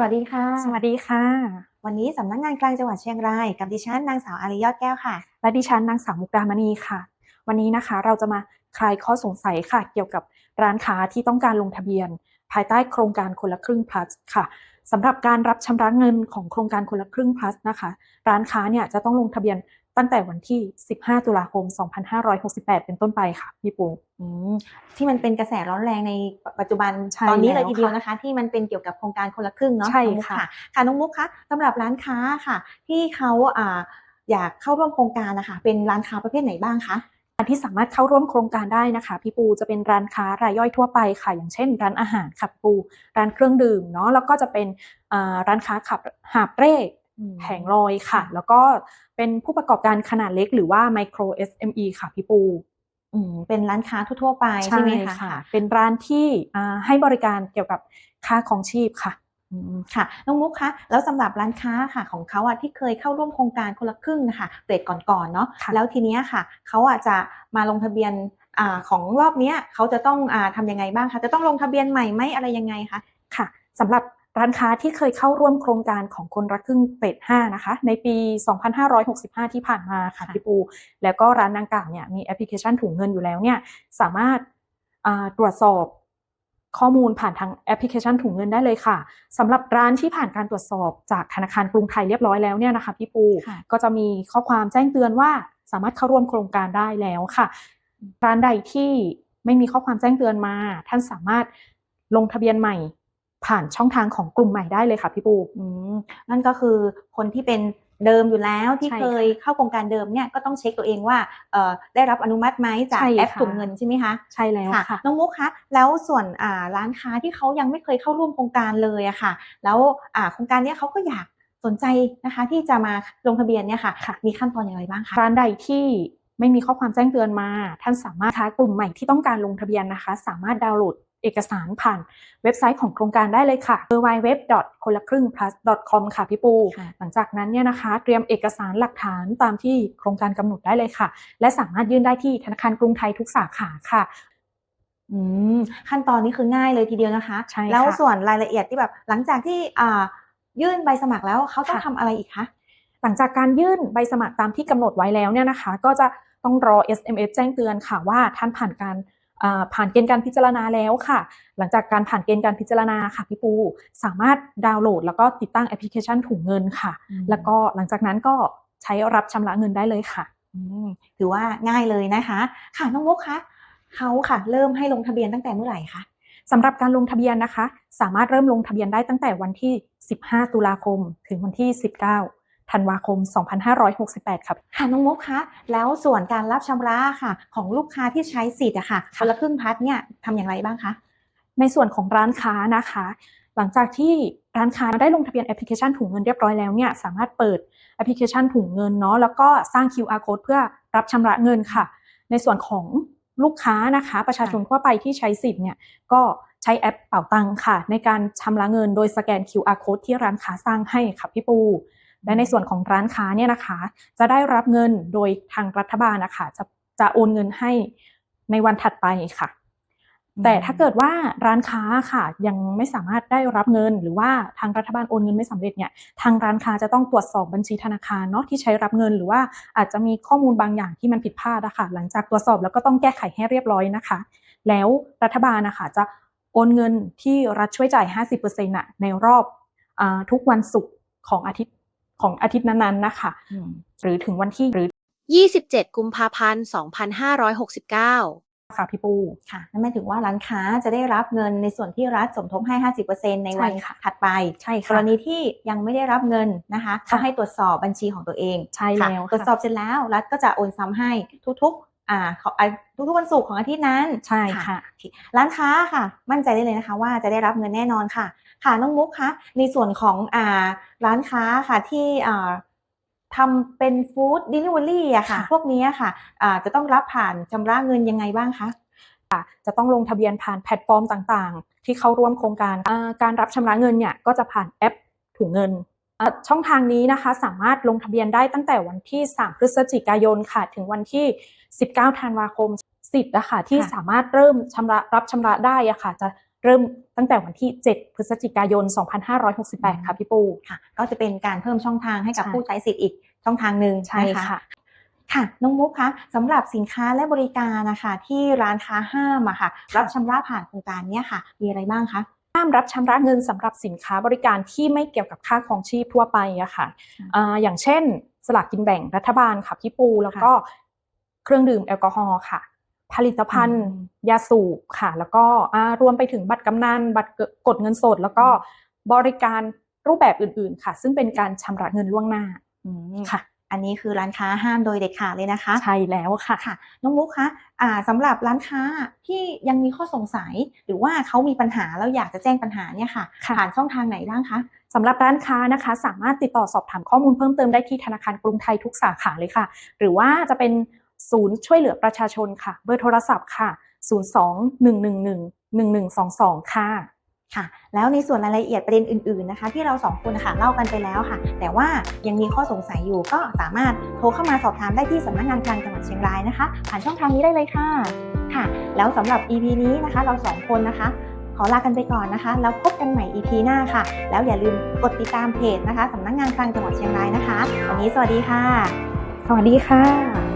สวัสดีค่ะ สวัสดีค่ะ วันนี้สำนักงานกลางจังหวัดเชียงราย กับดิฉันนางสาวอารียอดแก้วค่ะ และดิฉันนางสาวมุกดามณีค่ะ วันนี้นะคะเราจะมาคลายข้อสงสัยค่ะ เกี่ยวกับร้านค้าที่ต้องการลงทะเบียน ภายใต้โครงการคนละครึ่ง plus ค่ะสำหรับการรับชำระเงินของโครงการคนละครึ่ง plus นะคะ ร้านค้าเนี่ยจะต้องลงทะเบียน ตั้งแต่วันที่ 15 ตุลาคม 2568 เป็นต้นไปค่ะพี่ปูอืมที่มันเป็นกระแสร้อนแรงในปัจจุบันใช่ตอนนี้เลยแล้วทีเดียวค่ะนะคะ ที่มันเป็นเกี่ยวกับโครงการคนละครึ่งเนาะใช่น้องมุกค่ะค่ะน้องมุกคะสำหรับร้านค้าค่ะ ที่เขาอ่าอยากเข้าร่วมโครงการนะคะเป็นร้านค้าประเภทไหนบ้างคะร้านที่สามารถเข้าร่วมโครงการได้นะคะพี่ปูจะเป็นร้านค้ารายย่อยทั่วไปค่ะ อย่างเช่น ร้านอาหารค่ะพี่ปู ร้านเครื่องดื่มเนาะแล้วก็จะเป็นอ่าร้านค้าขับหาบเร่อืม แผงลอยค่ะ แล้วก็เป็นผู้ประกอบการขนาดเล็กหรือว่า micro SME ค่ะพี่ปูอืมเป็นร้านค้าทั่วๆไปใช่ไหมคะเป็นร้านที่อ่าให้บริการเกี่ยวกับค่าของชีพค่ะอืมค่ะน้องมุกคะแล้วสำหรับร้านค้าค่ะของเขาอะที่เคยเข้าร่วมโครงการคนละครึ่งนะคะเฟสก่อนๆเนาะค่ะแล้วทีเนี้ยค่ะเขาอะจะมาลงทะเบียนอ่าของรอบเนี้ยเขาจะต้องอ่าทำยังไงบ้างคะจะต้องลงทะเบียนใหม่ไหมอะไรยังไงคะค่ะสำหรับ ร้านค้าที่เคยเข้าร่วมโครงการของคนรักครึ่งเฟส5นะคะ ในปี 2565 ที่ผ่านมาค่ะค่ะพี่ปู แล้วก็ร้านดังกล่าวเนี่ยมีแอปพลิเคชันถุงเงินอยู่แล้วเนี่ยสามารถอ่าตรวจสอบข้อมูลผ่านทางแอปพลิเคชันถุงเงินได้เลยค่ะสำหรับร้านที่ผ่านการตรวจสอบจากธนาคารกรุงไทยเรียบร้อยแล้วเนี่ยนะคะพี่ปูค่ะก็จะมีข้อความแจ้งเตือนว่าสามารถเข้าร่วมโครงการได้แล้วค่ะ ร้านใดที่ไม่มีข้อความแจ้งเตือนมา ท่านสามารถลงทะเบียนใหม่ ผ่านช่องทางของกลุ่มใหม่ได้เลยค่ะพี่ปูอืมนั่นก็คือคนที่เป็นเดิมอยู่แล้วที่ใช่เคยเข้าโครงการเดิมเนี่ยก็ต้องเช็คตัวเองว่าเอ่อได้รับอนุมัติไหมจากใช่แอปค่ะถุงเงินใช่ไหมคะใช่แล้วค่ะน้องมุกคะแล้วส่วนอ่าร้านค้าที่เขายังไม่เคยเข้าร่วมโครงการเลยอะค่ะ แล้วอ่าโครงการเนี้ยเขาก็อยากสนใจนะคะที่จะมาลงทะเบียนเนี่ยค่ะค่ะ มีขั้นตอนอย่างไรบ้างคะร้านใดที่ไม่มีข้อความแจ้งเตือนมา ท่านสามารถค้ากลุ่มใหม่ที่ต้องการลงทะเบียนนะคะ สามารถดาวน์โหลด เอกสารผ่านเว็บไซต์ของโครงการได้เลยค่ะ www. คนละครึ่ง plus com ค่ะพี่ปูค่ะหลังจากนั้นเนี่ยนะคะเตรียมเอกสารหลักฐานตามที่โครงการกำหนดได้เลยค่ะ และสามารถยื่นได้ที่ธนาคารกรุงไทยทุกสาขาค่ะอืมขั้นตอนนี้คือง่ายเลยทีเดียวนะคะใช่ค่ะแล้วส่วนรายละเอียดที่แบบหลังจากที่อ่ายื่นใบสมัครแล้วเขาต้องค่ะทำอะไรอีกคะหลังจากการยื่นใบสมัครตามที่กำหนดไว้แล้วเนี่ยนะคะ ก็จะต้องรอ SMS แจ้งเตือนค่ะว่าท่านผ่านการอ่า ผ่านเกณฑ์การพิจารณาแล้วค่ะ หลังจากการผ่านเกณฑ์การพิจารณาค่ะพี่ปู สามารถดาวน์โหลด แล้วก็ติดตั้งแอปพลิเคชันถุงเงินค่ะอืมแล้วก็หลังจากนั้นก็ใช้รับชำระเงินได้เลยค่ะอืมถือว่าง่ายเลยนะคะ ค่ะน้องมุกคะเขาค่ะเริ่มให้ลงทะเบียนตั้งแต่เมื่อไหร่คะสำหรับการลงทะเบียนนะคะ สามารถเริ่มลงทะเบียนได้ตั้งแต่วันที่ 15 ตุลาคม ถึงวันที่ 19 ธันวาคม 2568 ครับ ค่ะ น้องมุกคะ แล้วส่วนการรับชำระค่ะ ของลูกค้าที่ใช้สิทธิ์อะค่ะคนละครึ่งพัดเนี่ยทำอย่างไรบ้างคะ ในส่วนของร้านค้านะคะ หลังจากที่ร้านค้าได้ลงทะเบียนแอปพลิเคชันถุงเงินเรียบร้อยแล้วเนี่ยสามารถเปิดแอปพลิเคชันถุงเงินเนาะแล้วก็สร้าง QR code เพื่อรับชำระเงินค่ะ ในส่วนของลูกค้านะคะ ประชาชนทั่วไปที่ใช้สิทธิ์เนี่ยก็ใช้แอปเป๋าตังค่ะ ในการชำระเงินโดยสแกน QR code ที่ร้านค้าสร้างให้ค่ะพี่ปู และในส่วนของร้านค้าเนี่ยนะคะ จะได้รับเงินโดยทางรัฐบาลนะคะจะจะโอนเงินให้ในวันถัดไปค่ะ แต่ถ้าเกิดว่าร้านค้าค่ะ ยังไม่สามารถได้รับเงิน หรือว่าทางรัฐบาลโอนเงินไม่สำเร็จเนี่ยทางร้านค้าจะต้องตรวจสอบบัญชีธนาคารเนาะที่ใช้รับเงิน หรือว่าอาจจะมีข้อมูลบางอย่างที่มันผิดพลาดนะคะหลังจากตรวจสอบแล้วก็ต้องแก้ไขให้เรียบร้อยนะคะ แล้วรัฐบาลนะคะจะโอนเงินที่รัฐช่วยจ่าย 50%น่ะในรอบอาทุกวันศุกร์ของอาทิตย์ ของอาทิตย์นั้นๆนะคะ หรือถึงวันที่หรือ 27 กุมภาพันธ์ 2569ค่ะพี่ปูค่ะนั่นหมายถึงว่าร้านค้าจะได้รับเงินในส่วนที่รัฐสมทบให้ 50%ในวันใช่ค่ะถัดไปใช่กค่ะรณีที่ยังไม่ได้รับเงินนะคะค่ะก็ให้ตรวจสอบบัญชีของตัวเองใช่ค่ะแล้วตรวจสอบเสร็จแล้วรัฐก็จะโอนซ้ำให้ทุกๆ อ่าของอ่าทุกๆวันศุกร์ของอาทิตย์นั้นใช่ค่ะโอเคร้านค้าค่ะ มั่นใจได้เลยนะคะ ว่าจะได้รับเงินแน่นอนค่ะ ค่ะน้องมุกคะในส่วนของอ่าร้านค้าค่ะที่อ่าทำเป็นฟู้ดดิลิเวอรี่อะค่ะค่ะพวกนี้ค่ะอ่าจะต้องรับผ่านชำระเงินยังไงบ้างคะจะต้องลงทะเบียนผ่านแพลตฟอร์มต่างๆ ที่เข้าร่วมโครงการอ่าการรับชำระเงินเนี่ยก็จะผ่านแอปถุงเงินอ่าช่องทางนี้นะคะสามารถลงทะเบียนได้ตั้งแต่วันที่ 3 พฤศจิกายนค่ะ ถึงวันที่ 19ธันวาคมสิทธิ์นะคะที่ค่ะสามารถเริ่มชำระรับชำระได้อะค่ะ จะเริ่มตั้งแต่วันที่ 7 พฤศจิกายน 2568 ค่ะพี่ปูค่ะ ก็จะเป็นการเพิ่มช่องทางให้กับใช่ผู้ใช้สิทธิ์อีกช่องทางหนึ่งใช่นค่ะค่ะน้องมุกคะสำหรับสินค้าและบริการนะคะที่ร้านค้าห้ามอะค่ะ รับชำระผ่านโครงการเนี้ยค่ะ มีอะไรบ้างคะห้ามรับชำระเงินสำหรับสินค้าบริการที่ไม่เกี่ยวกับค่าครองชีพทั่วไปอะค่ะค่ะอ่าอย่างเช่น สลากกินแบ่งรัฐบาลค่ะพี่ปูแล้วก็ เครื่องดื่มแอลกอฮอล์ค่ะ ผลิตภัณฑ์อืมยาสูบค่ะ แล้วก็อ่ารวมไปถึงบัตรกำนันบัตรกดเงินสด แล้วก็บริการรูปแบบอื่นๆค่ะ ซึ่งเป็นการชำระเงินล่วงหน้าอืมค่ะ อันนี้คือร้านค้าห้ามโดยเด็ดขาดเลยนะคะ ใช่แล้วค่ะค่ะ น้องมุกคะอ่าสำหรับร้านค้าที่ยังมีข้อสงสัย หรือว่าเขามีปัญหาแล้วอยากจะแจ้งปัญหาเนี่ยค่ะค่ะผ่านช่องทางไหนบ้างคะสำหรับร้านค้านะคะ สามารถติดต่อสอบถามข้อมูลเพิ่มเติมได้ที่ธนาคารกรุงไทยทุกสาขาเลยค่ะ หรือว่าจะเป็น ศูนย์ช่วยเหลือประชาชนค่ะ เบอร์โทรศัพท์ค่ะ 02-111-1122 ค่ะค่ะแล้วในส่วนรายละเอียดประเด็นอื่นๆนะคะ ที่เราสองคนนะคะเล่ากันไปแล้วค่ะ แต่ว่ายังมีข้อสงสัยอยู่ก็สามารถโทรเข้ามาสอบถามได้ที่สำนักงานคลังจังหวัดเชียงรายนะคะ ผ่านช่องทางนี้ได้เลยค่ะค่ะ แล้วสำหรับ EP นี้นะคะ เราสองคนนะคะ ขอลากันไปก่อนนะคะ แล้วพบกันใหม่ EP หน้าค่ะ แล้วอย่าลืมกดติดตามเพจนะคะสำนักงานคลังจังหวัดเชียงรายนะคะวันนี้สวัสดีค่ะ สวัสดีค่ะ